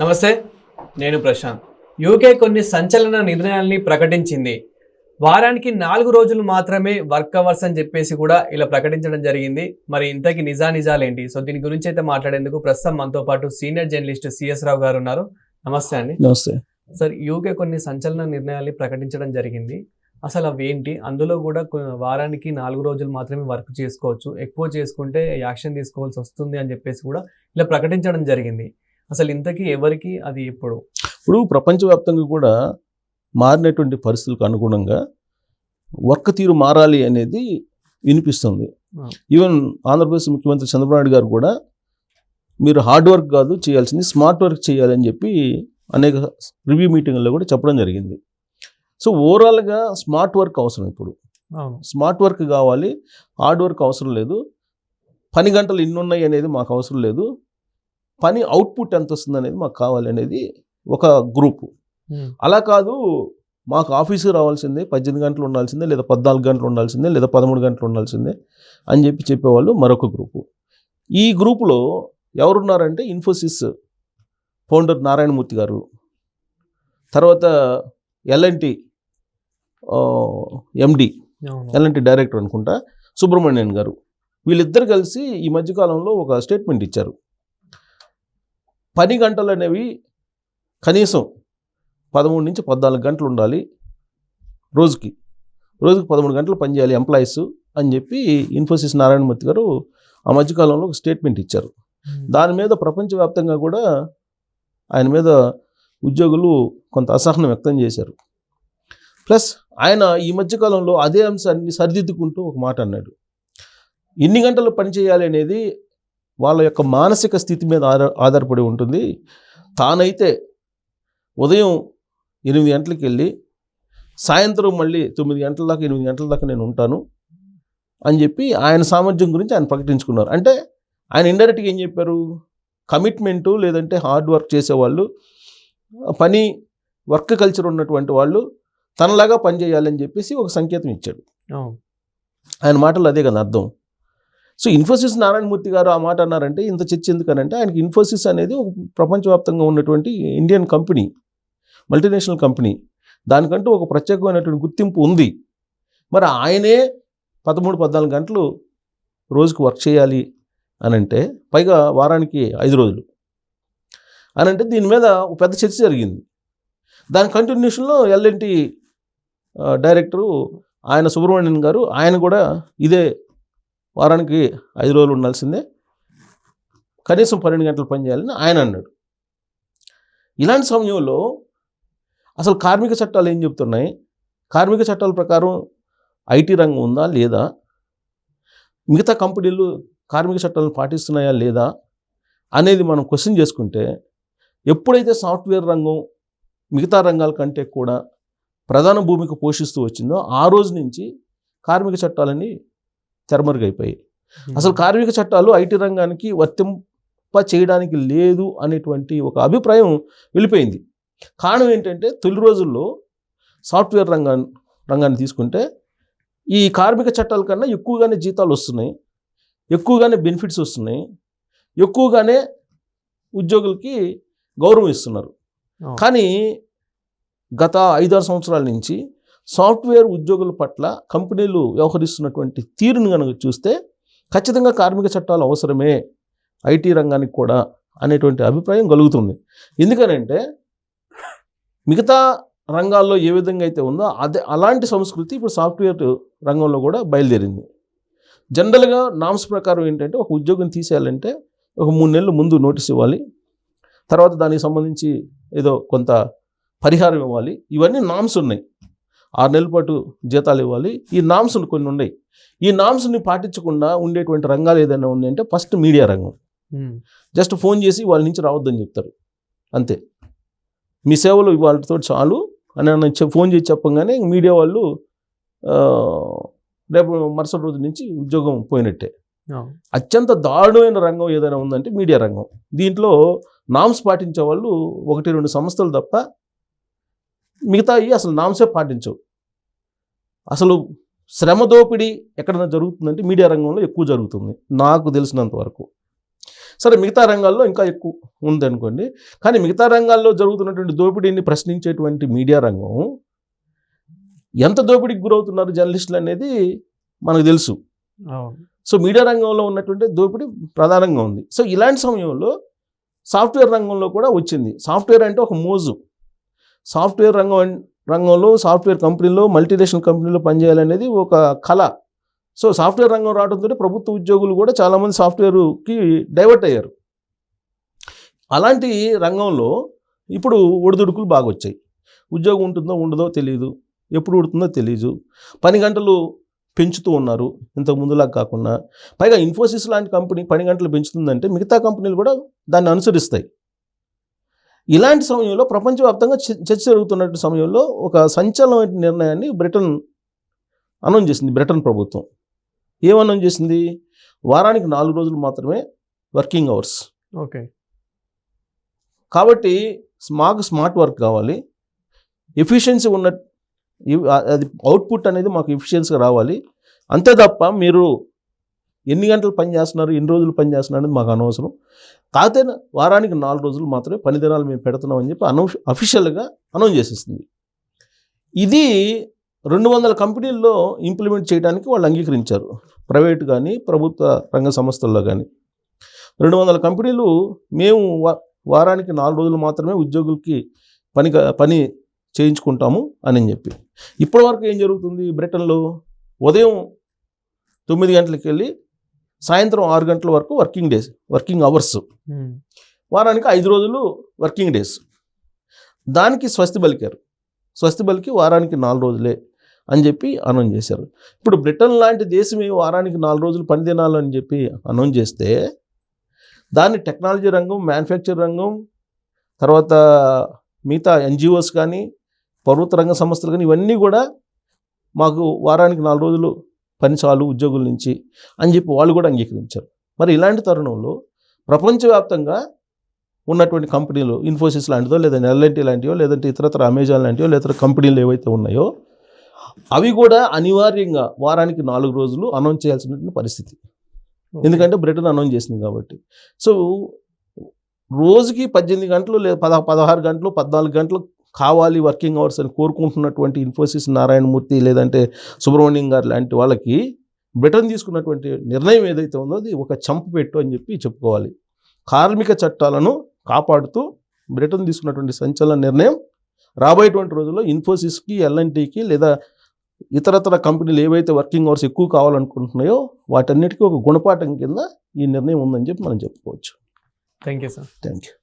నమస్తే నేను ప్రశాంత్. యూకే కొన్ని సంచలన నిర్ణయాల్ని ప్రకటించింది. వారానికి నాలుగు రోజులు మాత్రమే వర్క్ అవర్స్ అని చెప్పేసి కూడా ఇలా ప్రకటించడం జరిగింది. మరి ఇంతకీ నిజా నిజాలేంటి సో దీని గురించి అయితే మాట్లాడేందుకు ప్రస్తుతం మనతో పాటు సీనియర్ జర్నలిస్ట్ సిఎస్ రావు గారు ఉన్నారు. నమస్తే అండి. నమస్తే. సార్ యూకే కొన్ని సంచలన నిర్ణయాల్ని ప్రకటించడం జరిగింది. అసలు అవి ఏంటి? అందులో కూడా వారానికి నాలుగు రోజులు మాత్రమే వర్క్ చేసుకోవచ్చు. ఎక్కువ చేసుకుంటే యాక్షన్ తీసుకోవాల్సి వస్తుంది అని చెప్పేసి కూడా ఇలా ప్రకటించడం జరిగింది. అసలు ఇంతకీ ఎవరికి అది ఇప్పుడు? ఇప్పుడు ప్రపంచవ్యాప్తంగా కూడా మారినటువంటి పరిస్థితులకు అనుగుణంగా వర్క్ తీరు మారాలి అనేది వినిపిస్తుంది. ఈవెన్ ఆంధ్రప్రదేశ్ ముఖ్యమంత్రి చంద్రబాబు నాయుడు గారు కూడా మీరు హార్డ్ వర్క్ కాదు చేయాల్సింది స్మార్ట్ వర్క్ చేయాలని చెప్పి అనేక రివ్యూ మీటింగ్లో కూడా చెప్పడం జరిగింది. సో ఓవరాల్గా స్మార్ట్ వర్క్ అవసరం ఇప్పుడు. స్మార్ట్ వర్క్ కావాలి హార్డ్ వర్క్ అవసరం లేదు పని గంటలు ఇన్ని ఉన్నాయి అనేది మాకు అవసరం లేదు. పని అవుట్పుట్ ఎంత వస్తుంది అనేది మాకు కావాలి అనేది ఒక గ్రూపు అలా కాదు మాకు ఆఫీస్కి రావాల్సిందే పద్దెనిమిది గంటలు ఉండాల్సిందే లేదా పద్నాలుగు గంటలు ఉండాల్సిందే లేదా పదమూడు గంటలు ఉండాల్సిందే అని చెప్పి చెప్పేవాళ్ళు మరొక గ్రూపు ఈ గ్రూపులో ఎవరున్నారంటే ఇన్ఫోసిస్ ఫౌండర్ నారాయణమూర్తి గారు. తర్వాత ఎల్ఎన్టీ ఎండి ఎల్ఎన్టీ డైరెక్టర్ అనుకుంటా సుబ్రహ్మణ్యన్ గారు. వీళ్ళిద్దరు కలిసి ఈ మధ్యకాలంలో ఒక స్టేట్మెంట్ ఇచ్చారు. పని గంటలు అనేవి కనీసం పదమూడు నుంచి పద్నాలుగు గంటలు ఉండాలి రోజుకి. రోజుకి పదమూడు గంటలు పనిచేయాలి ఎంప్లాయీస్ అని చెప్పి ఇన్ఫోసిస్ నారాయణమూర్తి గారు ఆ మధ్యకాలంలో ఒక స్టేట్మెంట్ ఇచ్చారు. దాని మీద ప్రపంచవ్యాప్తంగా కూడా ఆయన మీద ఉద్యోగులు కొంత అసహనం వ్యక్తం చేశారు. ప్లస్ ఆయన ఈ మధ్యకాలంలో అదే అంశాన్ని సరిదిద్దుకుంటూ ఒక మాట అన్నాడు. ఎన్ని గంటలు పని చేయాలి అనేది వాళ్ళ యొక్క మానసిక స్థితి మీద ఆధార ఆధారపడి ఉంటుంది. తానైతే ఉదయం ఎనిమిది గంటలకు వెళ్ళి సాయంత్రం మళ్ళీ తొమ్మిది గంటల దాకా ఎనిమిది గంటల దాకా నేను ఉంటాను అని చెప్పి ఆయన సామర్థ్యం గురించి ఆయన ప్రకటించుకున్నారు. అంటే ఆయన ఇండైరెక్ట్గా ఏం చెప్పారు? కమిట్మెంటు లేదంటే హార్డ్ వర్క్ చేసేవాళ్ళు పని వర్క్ కల్చర్ ఉన్నటువంటి వాళ్ళు తనలాగా పని చేయాలని చెప్పేసి ఒక సంకేతం ఇచ్చాడు. ఆయన మాటలు అదే కదా అర్థం. సో ఇన్ఫోసిస్ నారాయణమూర్తి గారు ఆ మాట అన్నారంటే ఇంత చర్చ ఎందుకనంటే ఆయనకి ఇన్ఫోసిస్ అనేది ఒక ప్రపంచవ్యాప్తంగా ఉన్నటువంటి ఇండియన్ కంపెనీ మల్టీనేషనల్ కంపెనీ. దానికంటూ ఒక ప్రత్యేకమైనటువంటి గుర్తింపు ఉంది. మరి ఆయనే పదమూడు పద్నాలుగు గంటలు రోజుకు వర్క్ చేయాలి అని అంటే పైగా వారానికి ఐదు రోజులు అని అంటే దీని మీద ఒక పెద్ద చర్చ జరిగింది. దాని కంటిన్యూషన్లో ఎల్ఎన్టీ డైరెక్టరు ఆయన సుబ్రహ్మణ్యన్ గారు ఆయన కూడా ఇదే వారానికి ఐదు రోజులు ఉండాల్సిందే. కనీసం పన్నెండు గంటలు పని చేయాలని ఆయన అన్నాడు. ఇలాంటి సమయంలో అసలు కార్మిక చట్టాలు ఏం చెప్తున్నాయి? కార్మిక చట్టాల ప్రకారం ఐటీ రంగం ఉందా? లేదా? మిగతా కంపెనీలు కార్మిక చట్టాలను పాటిస్తున్నాయా? లేదా? అనేది మనం క్వశ్చన్ చేసుకుంటే ఎప్పుడైతే సాఫ్ట్వేర్ రంగం మిగతా రంగాల కంటే కూడా ప్రధాన భూమిక పోషిస్తూ వచ్చిందో ఆ రోజు నుంచి కార్మిక చట్టాలని తెరమరుగైపోయాయి అసలు కార్మిక చట్టాలు ఐటీ రంగానికి వర్తింప చేయడానికి లేదు అనేటువంటి ఒక అభిప్రాయం వెళ్ళిపోయింది. కారణం ఏంటంటే తొలి రోజుల్లో సాఫ్ట్వేర్ రంగాన్ని రంగాన్ని తీసుకుంటే ఈ కార్మిక చట్టాల కన్నా ఎక్కువగానే జీతాలు వస్తున్నాయి ఎక్కువగానే బెనిఫిట్స్ వస్తున్నాయి ఎక్కువగానే ఉద్యోగులకి గౌరవం ఇస్తున్నారు. కానీ గత ఐదారు సంవత్సరాల నుంచి సాఫ్ట్వేర్ ఉద్యోగుల పట్ల కంపెనీలు వ్యవహరిస్తున్నటువంటి తీరును కనుక చూస్తే ఖచ్చితంగా కార్మిక చట్టాలు అవసరమే ఐటీ రంగానికి కూడా అనేటువంటి అభిప్రాయం కలుగుతుంది. ఎందుకనంటే మిగతా రంగాల్లో ఏ విధంగా అయితే ఉందో అదే అలాంటి సంస్కృతి ఇప్పుడు సాఫ్ట్వేర్ రంగంలో కూడా బయలుదేరింది. జనరల్గా నామ్స్ ప్రకారం ఏంటంటే ఒక ఉద్యోగం తీసేయాలంటే ఒక మూడు నెలలు ముందు నోటీస్ ఇవ్వాలి. తర్వాత దానికి సంబంధించి ఏదో కొంత పరిహారం ఇవ్వాలి. ఇవన్నీ నామ్స్ ఉన్నాయి. ఆరు నెలల పాటు జీతాలు ఇవ్వాలి. ఈ నామ్స్ కొన్ని ఉన్నాయి. ఈ నామ్స్ని పాటించకుండా ఉండేటువంటి రంగాలు ఏదైనా ఉంది అంటే ఫస్ట్ మీడియా రంగం. జస్ట్ ఫోన్ చేసి వాళ్ళ నుంచి రావద్దని చెప్తారు. అంతే. మీ సేవలు వాళ్ళతో చాలు అని ఫోన్ చేసి చెప్పగానే మీడియా వాళ్ళు రేపు మరుసటి రోజు నుంచి ఉద్యోగం పోయినట్టే. అత్యంత దారుణమైన రంగం ఏదైనా ఉందంటే మీడియా రంగం. దీంట్లో నామ్స్ పాటించే వాళ్ళు ఒకటి రెండు సంస్థలు తప్ప మిగతాయి అసలు నామ్సే పాటించవు. అసలు శ్రమ దోపిడీ ఎక్కడైనా జరుగుతుందంటే మీడియా రంగంలో ఎక్కువ జరుగుతుంది నాకు తెలిసినంత వరకు. సరే మిగతా రంగాల్లో ఇంకా ఎక్కువ ఉందనుకోండి కానీ మిగతా రంగాల్లో జరుగుతున్నటువంటి దోపిడీని ప్రశ్నించేటువంటి మీడియా రంగం ఎంత దోపిడీకి గురవుతున్నారు జర్నలిస్టులు అనేది మనకు తెలుసు. సో మీడియా రంగంలో ఉన్నటువంటి దోపిడీ ప్రధానంగా ఉంది. సో ఇలాంటి సమయంలో సాఫ్ట్వేర్ రంగంలో కూడా వచ్చింది. సాఫ్ట్వేర్ అంటే ఒక మోజు. సాఫ్ట్వేర్ రంగం రంగంలో సాఫ్ట్వేర్ కంపెనీలో మల్టీనేషనల్ కంపెనీలో పనిచేయాలనేది ఒక కళ. సో సాఫ్ట్వేర్ రంగం రావడంతో ప్రభుత్వ ఉద్యోగులు కూడా చాలామంది సాఫ్ట్వేర్కి డైవర్ట్ అయ్యారు. అలాంటి రంగంలో ఇప్పుడు ఒడిదుడుకులు బాగా వచ్చాయి. ఉద్యోగం ఉంటుందో ఉండదో తెలియదు ఎప్పుడు ఉడుతుందో తెలియదు పని గంటలు పెంచుతూ ఉన్నారు. ఇంతకు ముందులా కాకుండా. పైగా ఇన్ఫోసిస్ లాంటి కంపెనీ పని గంటలు పెంచుతుందంటే మిగతా కంపెనీలు కూడా దాన్ని అనుసరిస్తాయి. ఇలాంటి సమయంలో ప్రపంచవ్యాప్తంగా చర్చ జరుగుతున్నటువంటి సమయంలో ఒక సంచలనమైన నిర్ణయాన్ని బ్రిటన్ అనౌన్స్ చేసింది బ్రిటన్ ప్రభుత్వం. ఏం అనౌన్స్ చేసింది? వారానికి నాలుగు రోజులు మాత్రమే వర్కింగ్ అవర్స్. ఓకే. కాబట్టి మాకు స్మార్ట్ వర్క్ కావాలి. ఎఫిషియన్సీ ఉన్న అది అవుట్పుట్ అనేది మాకు ఎఫిషియన్సీగా రావాలి. అంతే తప్ప మీరు ఎన్ని గంటలు పని చేస్తున్నారు ఎన్ని రోజులు పని చేస్తున్నారు అనేది మాకు అనవసరం. కాకపోతే వారానికి నాలుగు రోజులు మాత్రమే పని దినాలు మేము పెడుతున్నాం అని చెప్పి అనౌ అఫీషియల్గా అనౌన్స్ చేసేసింది. ఇది రెండు వందల కంపెనీల్లో ఇంప్లిమెంట్ చేయడానికి వాళ్ళు అంగీకరించారు. ప్రైవేట్ కానీ ప్రభుత్వ రంగ సంస్థల్లో కానీ. రెండు వందల కంపెనీలు మేము వారానికి నాలుగు రోజులు మాత్రమే ఉద్యోగులకి పని పని చేయించుకుంటాము అని చెప్పి. ఇప్పటివరకు ఏం జరుగుతుంది బ్రిటన్లో? ఉదయం తొమ్మిది గంటలకు వెళ్ళి సాయంత్రం ఆరు గంటల వరకు వర్కింగ్ డేస్ వర్కింగ్ అవర్స్. వారానికి ఐదు రోజులు వర్కింగ్ డేస్. దానికి స్వస్తి పలికారు స్వస్తి పలికి వారానికి నాలుగు రోజులే అని చెప్పి అనౌన్స్ చేశారు. ఇప్పుడు బ్రిటన్ లాంటి దేశమే వారానికి నాలుగు రోజులు పని దినాలు అని చెప్పి అనౌన్స్ చేస్తే దాన్ని టెక్నాలజీ రంగం మ్యానుఫ్యాక్చర్ రంగం తర్వాత మిగతా ఎన్జిఓస్ కానీ ప్రభుత్వ రంగ సంస్థలు కానీ ఇవన్నీ కూడా మాకు వారానికి నాలుగు రోజులు పని చాలు ఉద్యోగుల నుంచి అని చెప్పి వాళ్ళు కూడా అంగీకరించారు. మరి ఇలాంటి తరుణంలో ప్రపంచవ్యాప్తంగా ఉన్నటువంటి కంపెనీలు ఇన్ఫోసిస్ లాంటిదో లేదా ఎల్ఎన్టీ లాంటివో లేదంటే ఇతరత్ర అమెజాన్ లాంటివో లేదా కంపెనీలు ఏవైతే ఉన్నాయో అవి కూడా అనివార్యంగా వారానికి నాలుగు రోజులు అనౌన్స్ చేయాల్సినటువంటి పరిస్థితి. ఎందుకంటే బ్రిటన్ అనౌన్స్ చేసింది కాబట్టి. సో రోజుకి పద్దెనిమిది గంటలు లేదా పద పదహారు గంటలు పద్నాలుగు గంటలు కావాలి వర్కింగ్ అవర్స్ అని కోరుకుంటున్నటువంటి ఇన్ఫోసిస్ నారాయణమూర్తి లేదంటే సుబ్రహ్మణ్యం గారు లాంటి వాళ్ళకి బ్రిటన్ తీసుకున్నటువంటి నిర్ణయం ఏదైతే ఉందో అది ఒక చంపు పెట్టు అని చెప్పి చెప్పుకోవాలి. కార్మిక చట్టాలను కాపాడుతూ బ్రిటన్ తీసుకున్నటువంటి సంచలన నిర్ణయం రాబోయేటువంటి రోజుల్లో ఇన్ఫోసిస్కి ఎల్ఎన్టీకి లేదా ఇతరతర కంపెనీలు ఏవైతే వర్కింగ్ అవర్స్ ఎక్కువ కావాలనుకుంటున్నాయో వాటన్నిటికీ ఒక గుణపాఠం కింద ఈ నిర్ణయం ఉందని చెప్పి మనం చెప్పుకోవచ్చు. Thank you sir thank you